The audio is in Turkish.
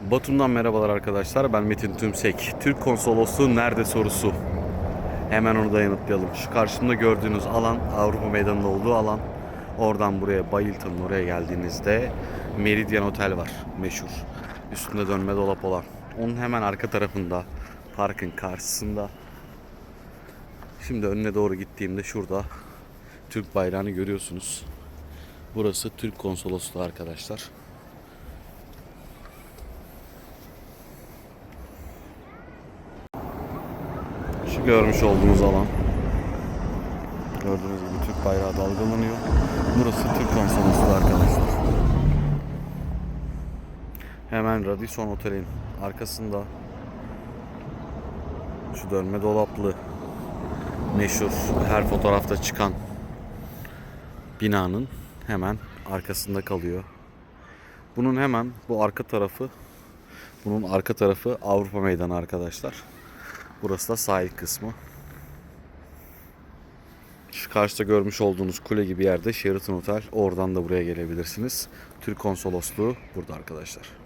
Batum'dan merhabalar arkadaşlar. Ben Metin Tümsek. Türk konsolosluğu nerede sorusu. Hemen onu da yanıtlayalım. Şu karşımda gördüğünüz alan Avrupa Meydanı'nda olduğu alan. Oradan buraya Bayıltın oraya geldiğinizde Meridian Otel var meşhur. Üstünde dönme dolap olan. Onun hemen arka tarafında parkın karşısında. Şimdi önüne doğru gittiğimde şurada Türk bayrağını görüyorsunuz. Burası Türk konsolosluğu arkadaşlar. Şu görmüş olduğunuz alan. Gördüğünüz gibi Türk bayrağı dalgalanıyor. Burası Türk konsolosluğu arkadaşlar. Hemen Radisson Otel'in arkasında şu dönme dolaplı meşhur her fotoğrafta çıkan binanın hemen arkasında kalıyor. Bunun hemen bu arka tarafı bunun arka tarafı Avrupa Meydanı arkadaşlar. Burası da sahil kısmı. Şu karşıda görmüş olduğunuz kule gibi yerde Sheraton Otel. Oradan da buraya gelebilirsiniz. Türk konsolosluğu burada arkadaşlar.